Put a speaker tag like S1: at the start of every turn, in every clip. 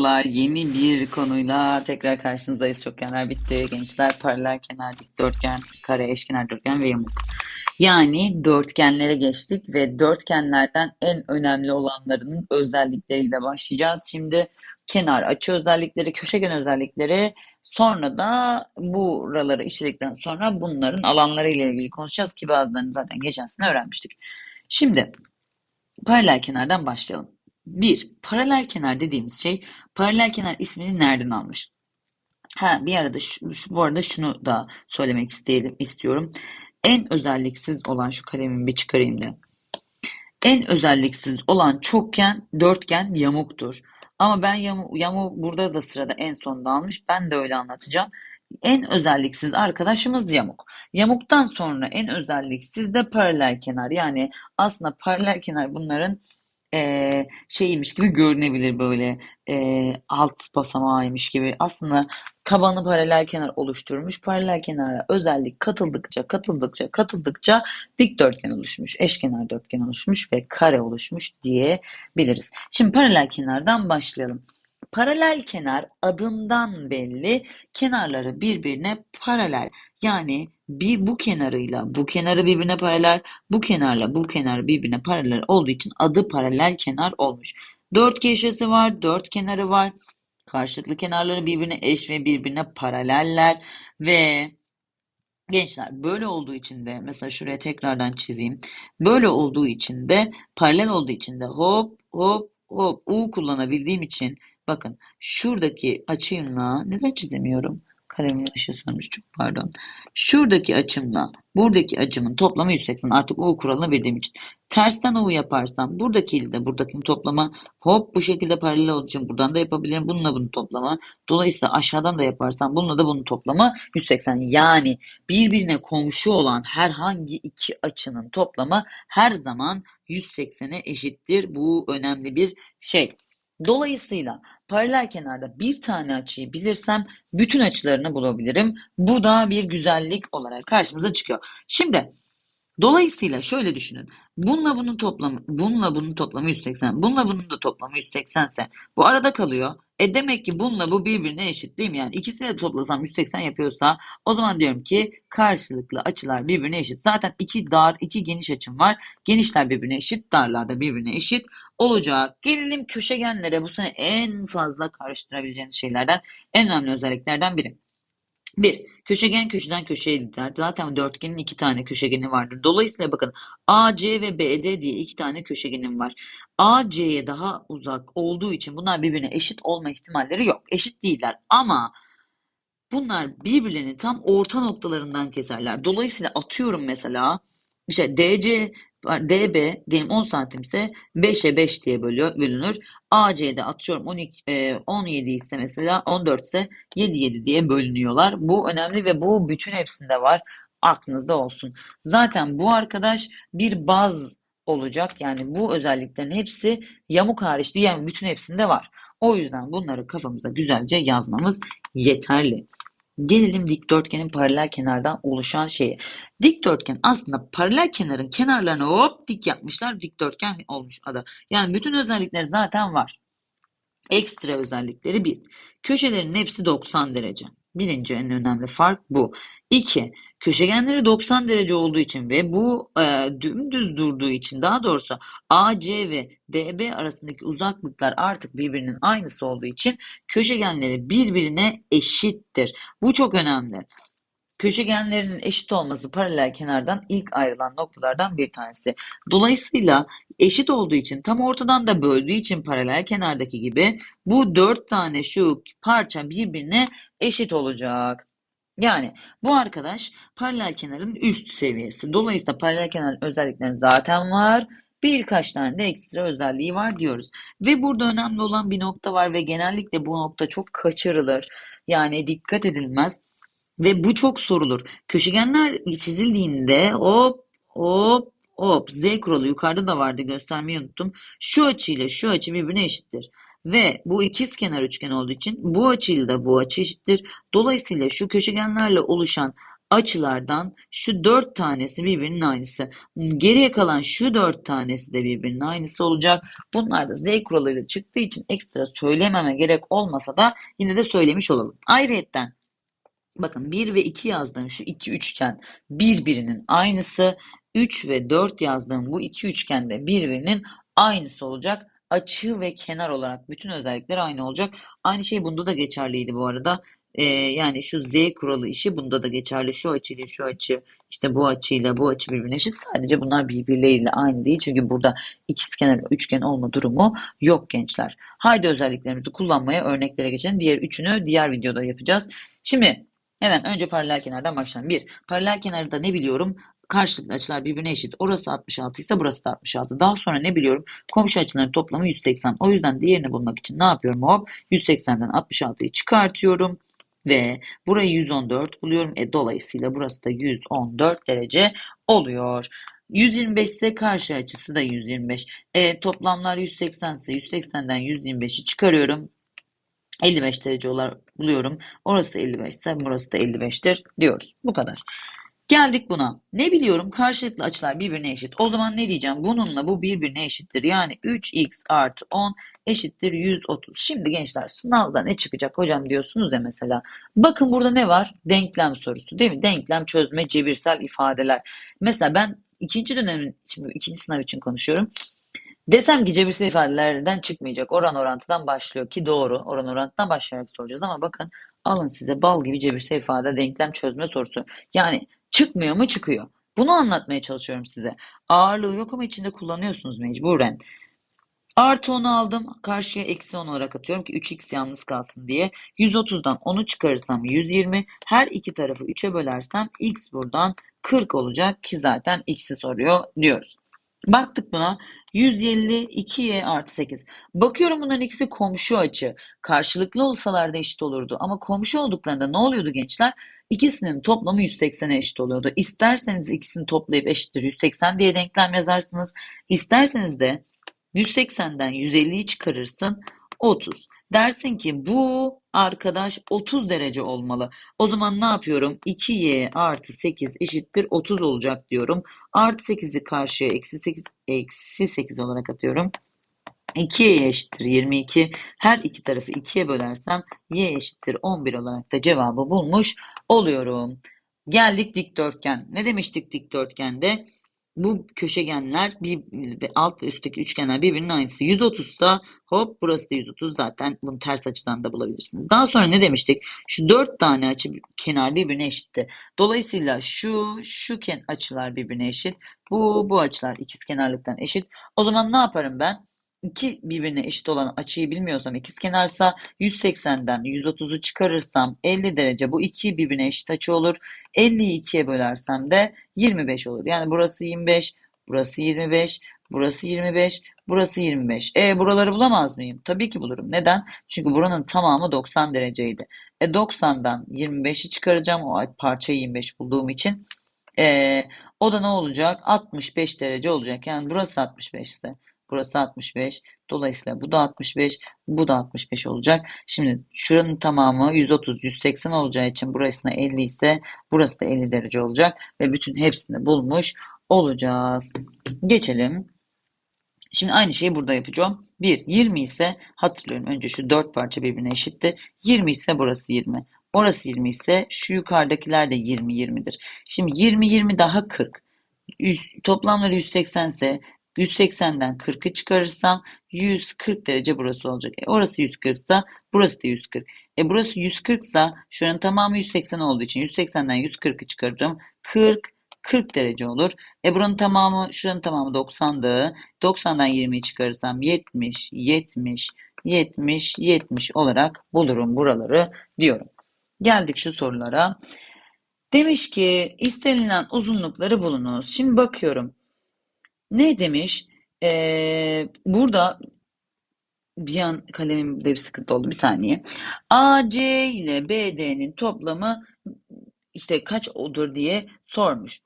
S1: Merhabalar, yeni bir konuyla tekrar karşınızdayız. Çokgenler bitti. Gençler paralel kenar, dikdörtgen, kare, eşkenar dörtgen ve yamuk. Yani dörtgenlere geçtik ve dörtgenlerden en önemli olanlarının özellikleriyle başlayacağız. Şimdi kenar, açı özellikleri, köşegen özellikleri, sonra da buraları işledikten sonra bunların alanları ile ilgili konuşacağız ki bazılarını zaten geçen sene öğrenmiştik. Şimdi paralel kenardan başlayalım. Bir, paralel kenar dediğimiz şey paralel kenar ismini nereden almış? Ha, bir arada şu, şu- bu arada şunu da söylemek isteyelim, istiyorum. En özelliksiz olan şu kalemimi bir çıkarayım da. En özelliksiz olan çokgen, dörtgen yamuktur. Ama ben yamu, yamu burada da sırada en sonda almış. Ben de öyle anlatacağım. En özelliksiz arkadaşımız yamuk. Yamuktan sonra en özelliksiz de paralel kenar. Yani aslında paralel kenar bunların eee, şeymiş gibi görünebilir böyle eee, alt basamağıymış gibi. Aslında tabanı paralel kenar oluşturmuş. Paralel kenara özellik katıldıkça katıldıkça katıldıkça dikdörtgen oluşmuş, eşkenar dörtgen oluşmuş ve kare oluşmuş diyebiliriz. Şimdi paralel kenardan başlayalım. Paralel kenar adından belli kenarları birbirine paralel. Yani bir bu kenarıyla bu kenarı birbirine paralel, bu kenarla bu kenar birbirine paralel olduğu için adı paralel kenar olmuş. Dört köşesi var, dört kenarı var. Karşılıklı kenarları birbirine eş ve birbirine paraleller ve gençler böyle olduğu için de mesela şuraya tekrardan çizeyim. Böyle olduğu için de paralel olduğu için de hop hop hop U kullanabildiğim için bakın şuradaki açımla neden çizemiyorum? Kalemin ışığı sönmüş çok pardon. Şuradaki açımla buradaki açımın toplamı 180 artık U kuralını bildiğim için. Tersten U yaparsam buradaki ile de buradaki toplama hop bu şekilde paralel olduğu için buradan da yapabilirim. Bununla bunun toplama. Dolayısıyla aşağıdan da yaparsam bununla da bunun toplamı 180. Yani birbirine komşu olan herhangi iki açının toplamı her zaman 180'e eşittir. Bu önemli bir şey. Dolayısıyla paralel kenarda bir tane açıyı bilirsem bütün açılarını bulabilirim. Bu da bir güzellik olarak karşımıza çıkıyor. Şimdi dolayısıyla şöyle düşünün. Bununla bunun toplamı, bununla bunun toplamı 180. Bununla bunun da toplamı 180 ise bu arada kalıyor. E demek ki bununla bu birbirine eşit değil mi? Yani ikisini de toplasam 180 yapıyorsa o zaman diyorum ki karşılıklı açılar birbirine eşit. Zaten iki dar, iki geniş açım var. Genişler birbirine eşit, darlar da birbirine eşit olacak. Gelelim köşegenlere. Bu sene en fazla karıştırabileceğiniz şeylerden, en önemli özelliklerden biri. Bir, köşegen köşeden köşeye gider. Zaten dörtgenin iki tane köşegeni vardır. Dolayısıyla bakın AC ve BD diye iki tane köşegenim var. AC'ye daha uzak olduğu için bunlar birbirine eşit olma ihtimalleri yok. Eşit değiller ama bunlar birbirlerini tam orta noktalarından keserler. Dolayısıyla atıyorum mesela işte DC DB diyelim 10 santimse 5'e 5 diye bölüyor, bölünür. AC'de atıyorum 12, e, 17 ise mesela 14 ise 7 7 diye bölünüyorlar. Bu önemli ve bu bütün hepsinde var. Aklınızda olsun. Zaten bu arkadaş bir baz olacak. Yani bu özelliklerin hepsi yamuk hariç diğer bütün hepsinde var. O yüzden bunları kafamıza güzelce yazmamız yeterli. Gelelim dikdörtgenin paralel kenardan oluşan şeye. Dikdörtgen aslında paralel kenarın kenarlarını hop dik yapmışlar. Dikdörtgen olmuş adı. Yani bütün özellikleri zaten var. Ekstra özellikleri bir. Köşelerin hepsi 90 derece. Birinci en önemli fark bu. İki, köşegenleri 90 derece olduğu için ve bu e, dümdüz durduğu için daha doğrusu AC ve DB arasındaki uzaklıklar artık birbirinin aynısı olduğu için köşegenleri birbirine eşittir. Bu çok önemli. Köşegenlerinin eşit olması paralel kenardan ilk ayrılan noktalardan bir tanesi. Dolayısıyla eşit olduğu için tam ortadan da böldüğü için paralel kenardaki gibi bu dört tane şu parça birbirine eşit olacak. Yani bu arkadaş paralel kenarın üst seviyesi. Dolayısıyla paralel kenarın özellikleri zaten var. Birkaç tane de ekstra özelliği var diyoruz. Ve burada önemli olan bir nokta var ve genellikle bu nokta çok kaçırılır. Yani dikkat edilmez. Ve bu çok sorulur. Köşegenler çizildiğinde hop hop hop Z kuralı yukarıda da vardı göstermeyi unuttum. Şu açıyla şu açı birbirine eşittir. Ve bu ikizkenar üçgen olduğu için bu açıyla da bu açı eşittir. Dolayısıyla şu köşegenlerle oluşan açılardan şu dört tanesi birbirinin aynısı. Geriye kalan şu dört tanesi de birbirinin aynısı olacak. Bunlar da z kuralıyla çıktığı için ekstra söylememe gerek olmasa da yine de söylemiş olalım. Ayrıyetten bakın 1 ve 2 yazdığım şu iki üçgen birbirinin aynısı. 3 ve 4 yazdığım bu iki üçgen de birbirinin aynısı olacak. Açı ve kenar olarak bütün özellikleri aynı olacak. Aynı şey bunda da geçerliydi bu arada. Ee, yani şu z kuralı işi bunda da geçerli. Şu açıyla şu açı işte bu açıyla bu açı birbirine eşit. Sadece bunlar birbirleriyle aynı değil. Çünkü burada ikizkenar üçgen olma durumu yok gençler. Haydi özelliklerimizi kullanmaya örneklere geçelim. Diğer üçünü diğer videoda yapacağız. Şimdi hemen önce paralel kenardan başlayalım. Bir, paralel kenarda ne biliyorum? Karşılıklı açılar birbirine eşit. Orası 66 ise burası da 66. Daha sonra ne biliyorum? Komşu açıların toplamı 180. O yüzden diğerini bulmak için ne yapıyorum? Hop 180'den 66'yı çıkartıyorum. Ve burayı 114 buluyorum. E, dolayısıyla burası da 114 derece oluyor. 125 ise karşı açısı da 125. E, toplamlar 180 ise 180'den 125'i çıkarıyorum. 55 derece olarak buluyorum. Orası 55 ise burası da 55'tir diyoruz. Bu kadar. Geldik buna. Ne biliyorum? Karşılıklı açılar birbirine eşit. O zaman ne diyeceğim? Bununla bu birbirine eşittir. Yani 3x artı 10 eşittir 130. Şimdi gençler sınavda ne çıkacak hocam diyorsunuz ya mesela. Bakın burada ne var? Denklem sorusu değil mi? Denklem çözme, cebirsel ifadeler. Mesela ben ikinci dönemin, şimdi ikinci sınav için konuşuyorum. Desem ki cebirsel ifadelerden çıkmayacak. Oran orantıdan başlıyor ki doğru. Oran orantıdan başlayarak soracağız ama bakın alın size bal gibi cebirsel ifade denklem çözme sorusu. Yani çıkmıyor mu çıkıyor. Bunu anlatmaya çalışıyorum size. Ağırlığı yok ama içinde kullanıyorsunuz mecburen. Artı 10'u aldım. Karşıya eksi 10 olarak atıyorum ki 3x yalnız kalsın diye. 130'dan 10'u çıkarırsam 120. Her iki tarafı 3'e bölersem x buradan 40 olacak ki zaten x'i soruyor diyoruz. Baktık buna. 152y artı 8. Bakıyorum bunların ikisi komşu açı. Karşılıklı olsalar da eşit olurdu. Ama komşu olduklarında ne oluyordu gençler? İkisinin toplamı 180'e eşit oluyordu. İsterseniz ikisini toplayıp eşittir 180 diye denklem yazarsınız. İsterseniz de 180'den 150'yi çıkarırsın 30. Dersin ki bu arkadaş 30 derece olmalı. O zaman ne yapıyorum? 2y artı 8 eşittir 30 olacak diyorum. Artı 8'i karşıya eksi 8, eksi 8 olarak atıyorum. 2y eşittir 22. Her iki tarafı 2'ye bölersem y eşittir 11 olarak da cevabı bulmuş oluyorum. Geldik dikdörtgen. Ne demiştik dikdörtgende? Bu köşegenler bir alt ve üstteki üçgenler birbirinin aynısı. 130 da hop burası da 130 zaten bunu ters açıdan da bulabilirsiniz. Daha sonra ne demiştik? Şu dört tane açı kenar birbirine eşitti. Dolayısıyla şu şu ken açılar birbirine eşit. Bu bu açılar ikiz kenarlıktan eşit. O zaman ne yaparım ben? İki birbirine eşit olan açıyı bilmiyorsam ikizkenarsa 180'den 130'u çıkarırsam 50 derece bu iki birbirine eşit açı olur. 50'yi 2'ye bölersem de 25 olur. Yani burası 25, burası 25, burası 25, burası 25. E buraları bulamaz mıyım? Tabii ki bulurum. Neden? Çünkü buranın tamamı 90 dereceydi. E 90'dan 25'i çıkaracağım o parçayı 25 bulduğum için. E, o da ne olacak? 65 derece olacak. Yani burası 65 ise. Burası 65. Dolayısıyla bu da 65. Bu da 65 olacak. Şimdi şuranın tamamı 130, 180 olacağı için burasına 50 ise burası da 50 derece olacak. Ve bütün hepsini bulmuş olacağız. Geçelim. Şimdi aynı şeyi burada yapacağım. 1, 20 ise hatırlıyorum önce şu 4 parça birbirine eşitti. 20 ise burası 20. Orası 20 ise şu yukarıdakiler de 20, 20'dir. Şimdi 20, 20 daha 40. 100, toplamları 180 ise 180'den 40'ı çıkarırsam 140 derece burası olacak. E orası 140 ise burası da 140. E burası 140 ise şuranın tamamı 180 olduğu için 180'den 140'ı çıkarırım. 40 40 derece olur. E buranın tamamı şuranın tamamı 90'dı. 90'dan 20'yi çıkarırsam 70 70 70 70 olarak bulurum buraları diyorum. Geldik şu sorulara. Demiş ki istenilen uzunlukları bulunuz. Şimdi bakıyorum. Ne demiş? Ee, burada bir an kalemimde bir sıkıntı oldu. Bir saniye. AC ile BD'nin toplamı işte kaç olur diye sormuş.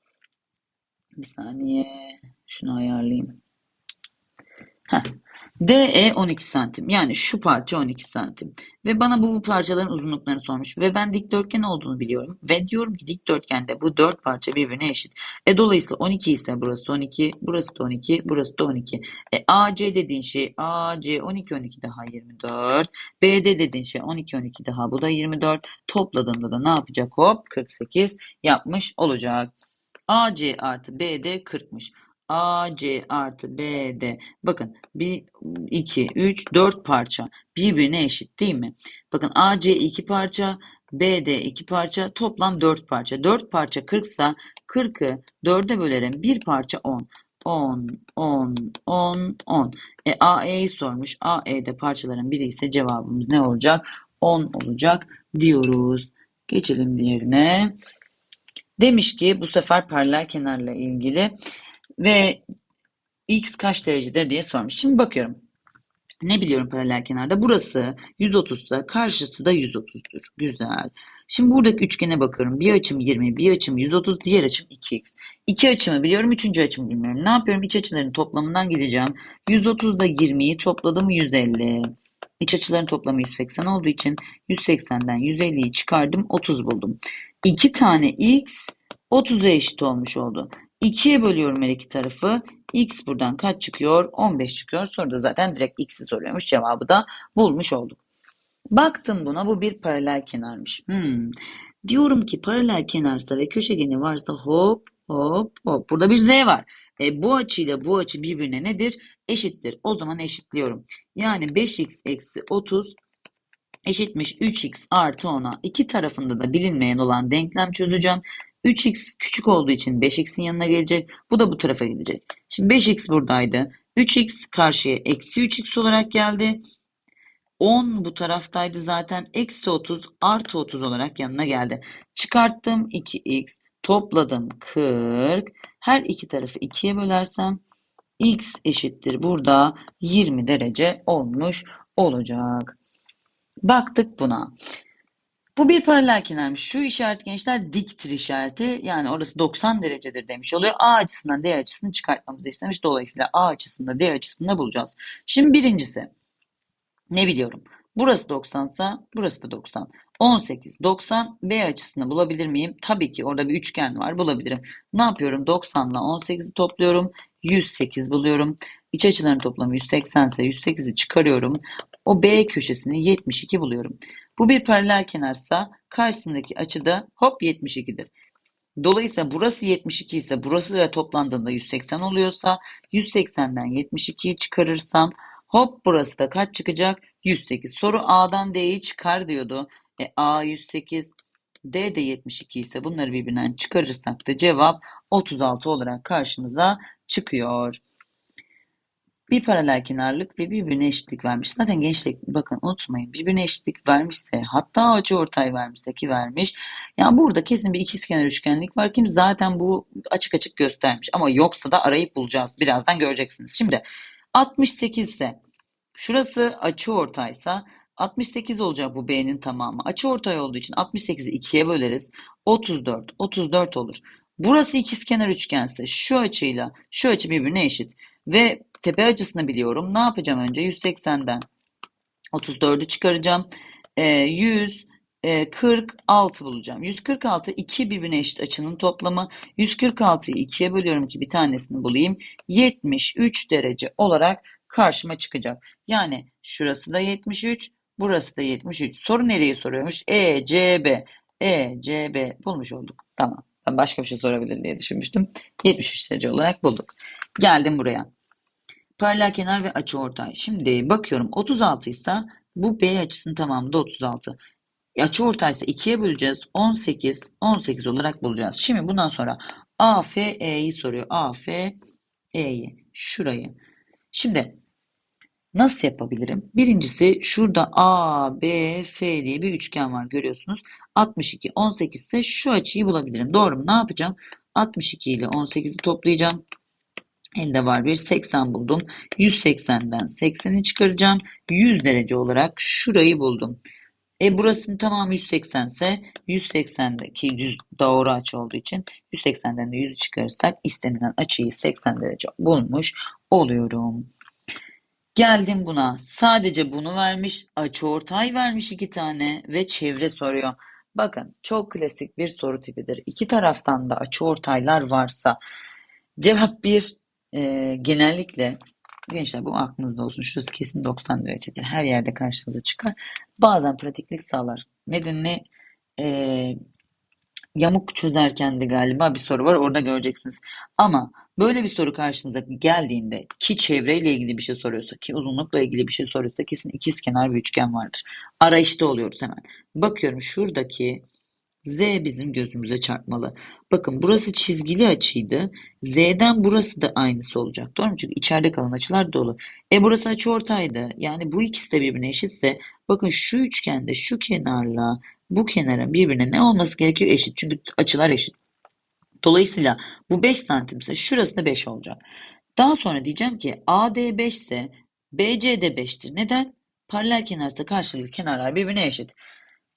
S1: Bir saniye. Şunu ayarlayayım. Heh. DE 12 santim. Yani şu parça 12 santim. Ve bana bu parçaların uzunluklarını sormuş. Ve ben dikdörtgen olduğunu biliyorum. Ve diyorum ki dikdörtgende bu dört parça birbirine eşit. E dolayısıyla 12 ise burası 12, burası da 12, burası da 12. E AC dediğin şey AC 12 12 daha 24. BD dediğin şey 12 12 daha bu da 24. Topladığımda da ne yapacak? Hop 48 yapmış olacak. AC artı BD 40'mış. AC artı BD. Bakın 1, 2, 3, 4 parça birbirine eşit değil mi? Bakın AC 2 parça, BD 2 parça, toplam 4 parça. 4 parça 40 ise 40'ı 4'e bölerim. 1 parça 10. 10, 10, 10, 10. E, AE'yi sormuş. AE'de parçaların biri ise cevabımız ne olacak? 10 olacak diyoruz. Geçelim diğerine. Demiş ki bu sefer paralel kenarla ilgili ve x kaç derecedir diye sormuş. Şimdi bakıyorum. Ne biliyorum paralel kenarda? Burası 130 ise karşısı da 130'dur. Güzel. Şimdi buradaki üçgene bakıyorum. Bir açım 20, bir açım 130, diğer açım 2x. İki açımı biliyorum, üçüncü açımı bilmiyorum. Ne yapıyorum? İç açıların toplamından gideceğim. 130 ile 20'yi topladım 150. İç açıların toplamı 180 olduğu için 180'den 150'yi çıkardım 30 buldum. 2 tane x 30'a eşit olmuş oldu. 2'ye bölüyorum her iki tarafı. X buradan kaç çıkıyor? 15 çıkıyor. Soruda zaten direkt x'i soruyormuş. Cevabı da bulmuş olduk. Baktım buna bu bir paralel kenarmış. Hmm. Diyorum ki paralel kenarsa ve köşegeni varsa hop hop hop. Burada bir z var. E, bu açıyla bu açı birbirine nedir? Eşittir. O zaman eşitliyorum. Yani 5x eksi 30 eşitmiş 3x artı 10'a. İki tarafında da bilinmeyen olan denklem çözeceğim. 3x küçük olduğu için 5x'in yanına gelecek. Bu da bu tarafa gidecek. Şimdi 5x buradaydı. 3x karşıya eksi 3x olarak geldi. 10 bu taraftaydı zaten. Eksi 30 artı 30 olarak yanına geldi. Çıkarttım 2x. Topladım 40. Her iki tarafı 2'ye bölersem x eşittir. Burada 20 derece olmuş olacak. Baktık buna. Bu bir paralel kenarmış. Şu işaret gençler diktir işareti. Yani orası 90 derecedir demiş oluyor. A açısından D açısını çıkartmamızı istemiş. Dolayısıyla A açısında D açısında bulacağız. Şimdi birincisi ne biliyorum? Burası 90 ise burası da 90. 18, 90 B açısını bulabilir miyim? Tabii ki orada bir üçgen var bulabilirim. Ne yapıyorum? 90 ile 18'i topluyorum. 108 buluyorum. İç açıların toplamı 180 ise 108'i çıkarıyorum. O B köşesini 72 buluyorum. Bu bir paralel kenarsa karşısındaki açı da hop 72'dir. Dolayısıyla burası 72 ise burası da toplandığında 180 oluyorsa 180'den 72'yi çıkarırsam hop burası da kaç çıkacak? 108. Soru A'dan D'yi çıkar diyordu. E, A 108, D de 72 ise bunları birbirinden çıkarırsak da cevap 36 olarak karşımıza çıkıyor. Bir paralel kenarlık ve birbirine eşitlik vermiş. Zaten gençlik bakın unutmayın birbirine eşitlik vermişse hatta açı ortay vermişse ki vermiş. Yani burada kesin bir ikizkenar üçgenlik var. Kim zaten bu açık açık göstermiş. Ama yoksa da arayıp bulacağız. Birazdan göreceksiniz. Şimdi 68 ise şurası açı ortaysa 68 olacak bu B'nin tamamı. Açı ortay olduğu için 68'i 2'ye böleriz. 34. 34 olur. Burası ikizkenar üçgense şu açıyla şu açı birbirine eşit. Ve tepe açısını biliyorum. Ne yapacağım önce? 180'den 34'ü çıkaracağım. E, 146 bulacağım. 146 iki birbirine eşit açının toplamı. 146'yı ikiye bölüyorum ki bir tanesini bulayım. 73 derece olarak karşıma çıkacak. Yani şurası da 73, burası da 73. Soru nereye soruyormuş? E, C, B. E, C, B bulmuş olduk. Tamam. Ben başka bir şey sorabilir diye düşünmüştüm. 73 derece olarak bulduk. Geldim buraya. Paralel kenar ve açı ortay. Şimdi bakıyorum 36 ise bu B açısının tamamı da 36. Açı ortay ise 2'ye böleceğiz. 18, 18 olarak bulacağız. Şimdi bundan sonra AFE'yi soruyor. AFE'yi. Şurayı. Şimdi nasıl yapabilirim? Birincisi şurada ABF diye bir üçgen var görüyorsunuz. 62, 18 ise şu açıyı bulabilirim. Doğru mu? Ne yapacağım? 62 ile 18'i toplayacağım. Elde var bir 80 buldum. 180'den 80'i çıkaracağım. 100 derece olarak şurayı buldum. E burasının tamamı 180 ise 180'deki düz doğru açı olduğu için 180'den de 100'ü çıkarırsak istenilen açıyı 80 derece bulmuş oluyorum. Geldim buna. Sadece bunu vermiş. Açıortay vermiş iki tane ve çevre soruyor. Bakın çok klasik bir soru tipidir. İki taraftan da açıortaylar varsa cevap bir e, genellikle gençler bu aklınızda olsun. Şurası kesin 90 derecedir. Her yerde karşınıza çıkar. Bazen pratiklik sağlar. Nedenini e, yamuk çözerken de galiba bir soru var. Orada göreceksiniz. Ama böyle bir soru karşınıza geldiğinde ki çevreyle ilgili bir şey soruyorsa ki uzunlukla ilgili bir şey soruyorsa kesin ikizkenar bir üçgen vardır. Arayışta oluyoruz hemen. Bakıyorum şuradaki Z bizim gözümüze çarpmalı. Bakın burası çizgili açıydı. Z'den burası da aynısı olacak. Doğru mu? Çünkü içeride kalan açılar dolu. E burası açıortaydı. Yani bu ikisi de birbirine eşitse bakın şu üçgende şu kenarla bu kenarın birbirine ne olması gerekiyor? Eşit. Çünkü açılar eşit. Dolayısıyla bu 5 santimse şurası da 5 olacak. Daha sonra diyeceğim ki AD 5 ise BC de 5'tir. Neden? Paralel kenarsa karşılıklı kenarlar birbirine eşit.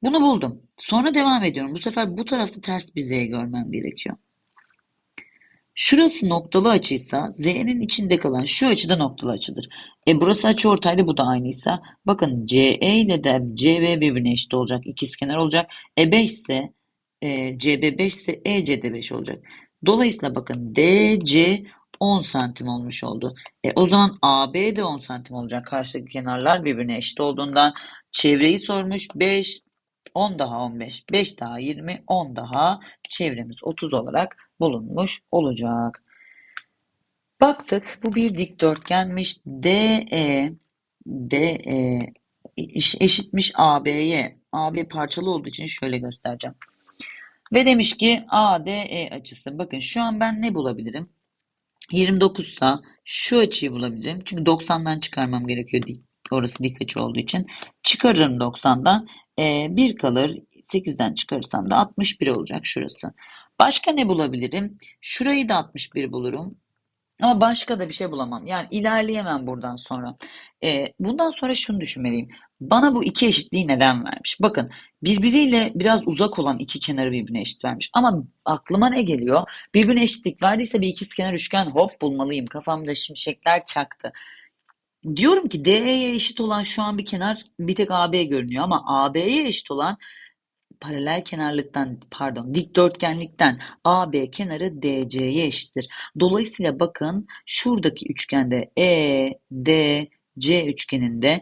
S1: Bunu buldum. Sonra devam ediyorum. Bu sefer bu tarafta ters bir Z görmem gerekiyor. Şurası noktalı açıysa Z'nin içinde kalan şu açı da noktalı açıdır. E burası açıortaylı bu da aynıysa bakın CE ile de CB birbirine eşit olacak. İkizkenar olacak. E 5 ise e, CB 5 ise EC de 5 olacak. Dolayısıyla bakın DC 10 santim olmuş oldu. E, o zaman AB de 10 santim olacak. Karşıdaki kenarlar birbirine eşit olduğundan çevreyi sormuş. 5, 10 daha 15, 5 daha 20, 10 daha çevremiz 30 olarak bulunmuş olacak. Baktık bu bir dikdörtgenmiş. DE DE eşitmiş AB'ye. AB parçalı olduğu için şöyle göstereceğim. Ve demiş ki ADE açısı. Bakın şu an ben ne bulabilirim? 29 ise şu açıyı bulabilirim. Çünkü 90'dan çıkarmam gerekiyor. Orası dik açı olduğu için. Çıkarırım 90'dan. E, 1 kalır. 8'den çıkarırsam da 61 olacak şurası. Başka ne bulabilirim? Şurayı da 61 bulurum. Ama başka da bir şey bulamam. Yani ilerleyemem buradan sonra. E, bundan sonra şunu düşünmeliyim. Bana bu iki eşitliği neden vermiş? Bakın birbiriyle biraz uzak olan iki kenarı birbirine eşit vermiş. Ama aklıma ne geliyor? Birbirine eşitlik verdiyse bir ikizkenar üçgen hop bulmalıyım. Kafamda şimşekler çaktı. Diyorum ki DE'ye eşit olan şu an bir kenar bir tek AB görünüyor ama AB'ye eşit olan paralel kenarlıktan pardon dikdörtgenlikten AB kenarı DC'ye eşittir. Dolayısıyla bakın şuradaki üçgende E, D, C üçgeninde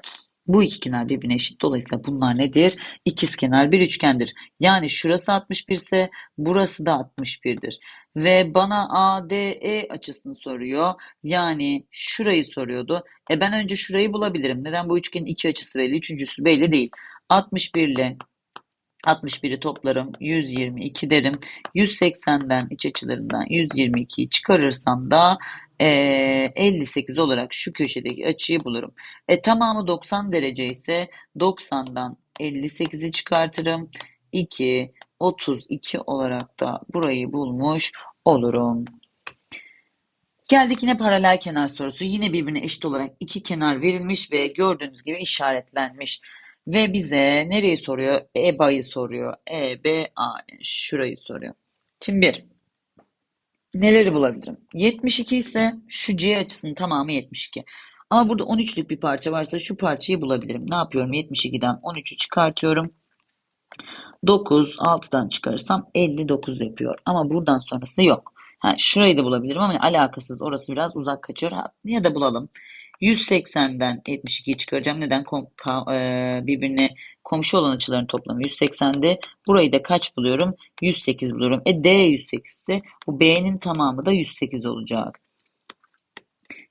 S1: bu iki kenar birbirine eşit. Dolayısıyla bunlar nedir? İkizkenar bir üçgendir. Yani şurası 61 ise burası da 61'dir. Ve bana ADE açısını soruyor. Yani şurayı soruyordu. E ben önce şurayı bulabilirim. Neden bu üçgenin iki açısı belli, üçüncüsü belli değil. 61 ile 61'i toplarım. 122 derim. 180'den iç açılarından 122'yi çıkarırsam da e, 58 olarak şu köşedeki açıyı bulurum. E, tamamı 90 derece ise 90'dan 58'i çıkartırım. 2, 32 olarak da burayı bulmuş olurum. Geldik yine paralel kenar sorusu. Yine birbirine eşit olarak iki kenar verilmiş ve gördüğünüz gibi işaretlenmiş. Ve bize nereyi soruyor? EBA'yı soruyor. E, B, A. Şurayı soruyor. Şimdi bir. Neleri bulabilirim? 72 ise şu C açısının tamamı 72. Ama burada 13'lük bir parça varsa şu parçayı bulabilirim. Ne yapıyorum? 72'den 13'ü çıkartıyorum. 9, 6'dan çıkarırsam 59 yapıyor. Ama buradan sonrası yok. Ha, şurayı da bulabilirim ama alakasız. Orası biraz uzak kaçıyor. Ha, ya da bulalım. 180'den 72'yi çıkaracağım. Neden? Kom ka e birbirine komşu olan açıların toplamı 180'de. Burayı da kaç buluyorum? 108 buluyorum. E D 108 ise bu B'nin tamamı da 108 olacak.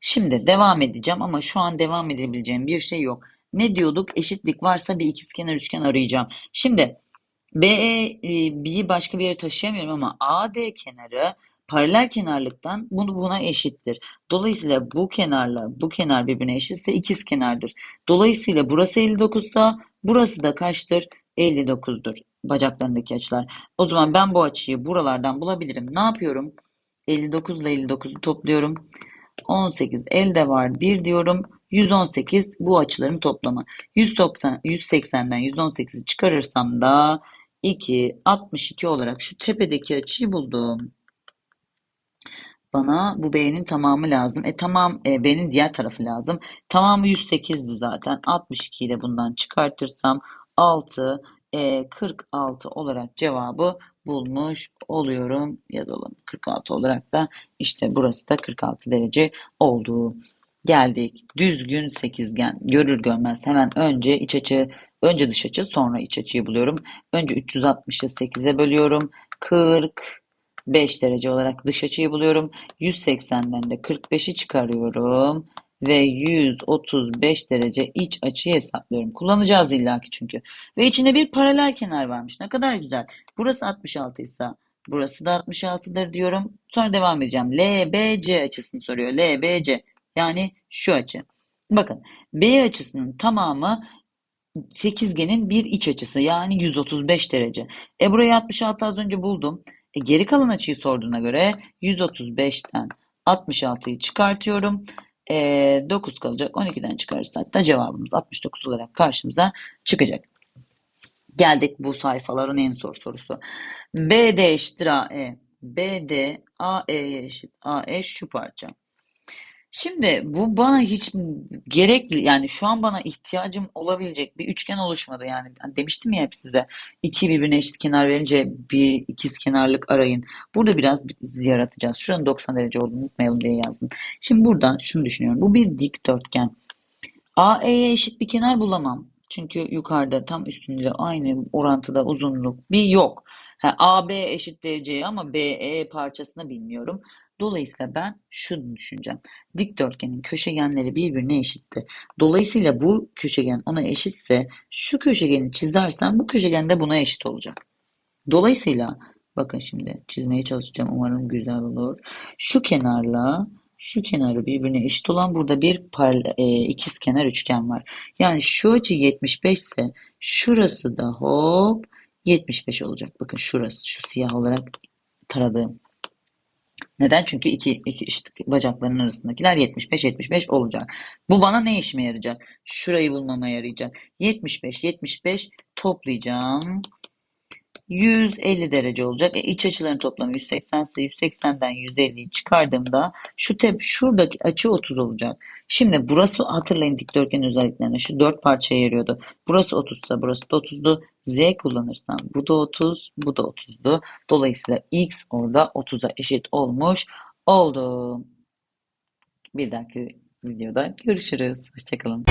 S1: Şimdi devam edeceğim ama şu an devam edebileceğim bir şey yok. Ne diyorduk? Eşitlik varsa bir ikizkenar üçgen arayacağım. Şimdi BE'yi başka bir yere taşıyamıyorum ama AD kenarı paralel kenarlıktan bunu buna eşittir. Dolayısıyla bu kenarla bu kenar birbirine eşitse ikiz kenardır. Dolayısıyla burası 59 ise burası da kaçtır? 59'dur bacaklarındaki açılar. O zaman ben bu açıyı buralardan bulabilirim. Ne yapıyorum? 59 ile 59'u topluyorum. 18 elde var 1 diyorum. 118 bu açıların toplamı. 190, 180'den 118'i çıkarırsam da 2, 62 olarak şu tepedeki açıyı buldum. Bana bu B'nin tamamı lazım. E tamam e, B'nin diğer tarafı lazım. Tamamı 108'di zaten. 62 ile bundan çıkartırsam 6 e, 46 olarak cevabı bulmuş oluyorum. Yazalım 46 olarak da işte burası da 46 derece oldu. Geldik. Düzgün sekizgen. Görür görmez hemen önce iç açı, önce dış açı, sonra iç açıyı buluyorum. Önce 360'ı 8'e bölüyorum. 45 derece olarak dış açıyı buluyorum. 180'den de 45'i çıkarıyorum. Ve 135 derece iç açıyı hesaplıyorum. Kullanacağız illaki çünkü. Ve içinde bir paralel kenar varmış. Ne kadar güzel. Burası 66 ise burası da 66'dır diyorum. Sonra devam edeceğim. LBC açısını soruyor. LBC. Yani şu açı. Bakın B açısının tamamı sekizgenin bir iç açısı yani 135 derece. E burayı 66 az önce buldum. E geri kalan açıyı sorduğuna göre 135'ten 66'yı çıkartıyorum. E, 9 kalacak. 12'den çıkarırsak da cevabımız 69 olarak karşımıza çıkacak. Geldik bu sayfaların en zor sorusu. BD eşittir AE. BD AE'ye eşit. AE şu parça. Şimdi bu bana hiç gerekli yani şu an bana ihtiyacım olabilecek bir üçgen oluşmadı yani Hani demiştim ya hep size iki birbirine eşit kenar verince bir ikiz kenarlık arayın. Burada biraz biz yaratacağız. Şuranın 90 derece olduğunu unutmayalım diye yazdım. Şimdi buradan şunu düşünüyorum. Bu bir dikdörtgen. AE'ye eşit bir kenar bulamam. Çünkü yukarıda tam üstünde aynı orantıda uzunluk bir yok. AB eşit DC ama BE parçasını bilmiyorum. Dolayısıyla ben şunu düşüneceğim. Dikdörtgenin köşegenleri birbirine eşitti. Dolayısıyla bu köşegen ona eşitse şu köşegeni çizersem bu köşegen de buna eşit olacak. Dolayısıyla bakın şimdi çizmeye çalışacağım. Umarım güzel olur. Şu kenarla şu kenarı birbirine eşit olan burada bir e, ikizkenar üçgen var. Yani şu açı 75 ise şurası da hop 75 olacak. Bakın şurası şu siyah olarak taradığım. Neden? Çünkü iki, iki işte bacakların arasındakiler 75-75 olacak. Bu bana ne işime yarayacak? Şurayı bulmama yarayacak. 75-75 toplayacağım. 150 derece olacak. E, iç açıların toplamı 180 ise 180'den 150'yi çıkardığımda şu tep şuradaki açı 30 olacak. Şimdi burası hatırlayın dikdörtgen özelliklerine şu dört parçaya yarıyordu. Burası 30 ise burası da 30'du. Z kullanırsam bu da 30, bu da 30'du. Dolayısıyla x orada 30'a eşit olmuş oldu. Bir dahaki videoda görüşürüz. Hoşçakalın.